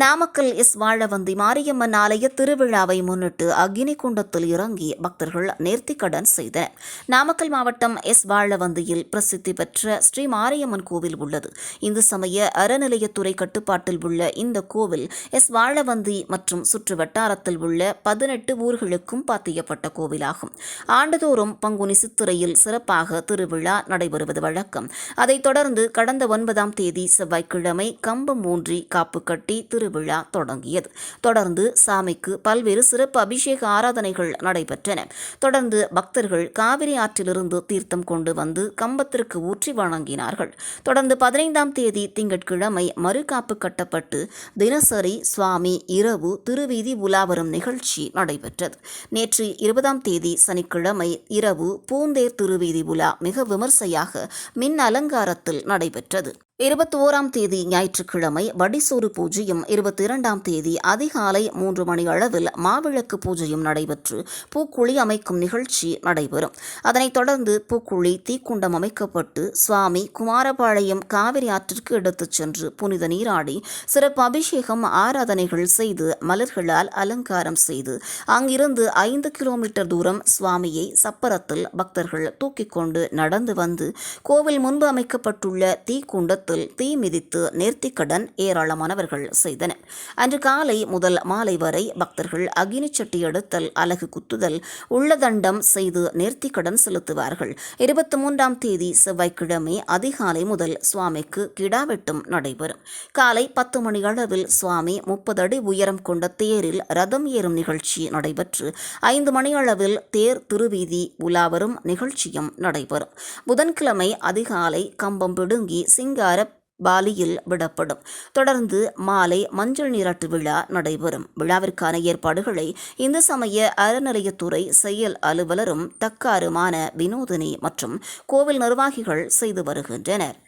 Namakkal S Valavanthi Mariamman ஆலய திருவிழாவை முன்னிட்டு அக்னி குண்டத்தில் இறங்கி பக்தர்கள் நேர்த்திக்கடன் செய்தனர் நாமக்கல் மாவட்டம் எஸ் வாழவந்தியில் பிரசித்தி பெற்ற ஸ்ரீ மாரியம்மன் கோவில் உள்ளது. இந்து சமய அறநிலையத்துறை கட்டுப்பாட்டில் உள்ள இந்த கோவில் எஸ் வாழவந்தி மற்றும் சுற்று வட்டாரத்தில் உள்ள பதினெட்டு ஊர்களுக்கும் பாத்தியப்பட்ட கோவிலாகும். ஆண்டுதோறும் பங்குனி சித்திரையில் சிறப்பாக திருவிழா நடைபெறுவது வழக்கம். அதைத் தொடர்ந்து கடந்த ஒன்பதாம் தேதி செவ்வாய்க்கிழமை கம்பம் ஊன்றி காப்பு கட்டி திரு விழா தொடங்கியது. தொடர்ந்து சாமிக்கு பல்வேறு சிறப்பு அபிஷேக ஆராதனைகள் நடைபெற்றன. தொடர்ந்து பக்தர்கள் காவிரி ஆற்றிலிருந்து தீர்த்தம் கொண்டு வந்து கம்பத்திற்கு ஊற்றி வணங்கினார்கள். தொடர்ந்து பதினைந்தாம் தேதி திங்கட்கிழமை மறுகாப்பு கட்டப்பட்டு தினசரி சுவாமி இரவு திருவீதி உலாவரும் நிகழ்ச்சி நடைபெற்றது. நேற்று இருபதாம் தேதி சனிக்கிழமை இரவு பூந்தேர் திருவீதி உலா மிக விமர்சையாக மின் அலங்காரத்தில் நடைபெற்றது. இருபத்தி ஓராம் தேதி ஞாயிற்றுக்கிழமை வடிசூறு பூஜையும் இருபத்தி இரண்டாம் தேதி அதிகாலை மூன்று மணி அளவில் மாவிளக்கு பூஜையும் நடைபெற்று பூக்குழி அமைக்கும் நிகழ்ச்சி நடைபெறும். அதனைத் தொடர்ந்து பூக்குழி தீக்குண்டம் அமைக்கப்பட்டு சுவாமி குமாரபாளையம் காவிரி ஆற்றிற்கு எடுத்துச் சென்று புனித நீராடி சிறப்பு அபிஷேகம் ஆராதனைகள் செய்து மலர்களால் அலங்காரம் செய்து அங்கிருந்து ஐந்து கிலோமீட்டர் தூரம் சுவாமியை சப்பரத்தில் பக்தர்கள் தூக்கிக் கொண்டு நடந்து வந்து கோவில் முன்பு அமைக்கப்பட்டுள்ள தீக்குண்டத்தில் தீ மிதித்து நேர்த்திக்கடன் ஏராளமானவர்கள் செய்தனர். அன்று காலை முதல் மாலை வரை பக்தர்கள் அக்னி சட்டி எடுத்தல் அலகு குத்துதல் உள்ளதண்டம் செய்து நேர்த்திக்கடன் செலுத்துவார்கள். இருபத்தி மூன்றாம் தேதி செவ்வாய்க்கிழமை அதிகாலை முதல் சுவாமிக்கு கிடாவெட்டும் நடைபெறும். காலை பத்து மணி அளவில் சுவாமி முப்பது அடி உயரம் கொண்ட தேரில் ரதம் ஏறும் நிகழ்ச்சி நடைபெற்று ஐந்து மணி அளவில் தேர் திருவீதி உலாவரும் நிகழ்ச்சியும் நடைபெறும். புதன்கிழமை அதிகாலை கம்பம் பிடுங்கி சிங்கார பாலியில் விடப்படும். தொடர்ந்து மாலை மஞ்சள் நீராட்டு விழா நடைபெறும். விழாவிற்கான ஏற்பாடுகளை இந்து சமய அறநிலையத்துறை செயல் அலுவலரும் தக்காருமான வினோதினி மற்றும் கோவில் நிர்வாகிகள் செய்து வருகின்றனர்.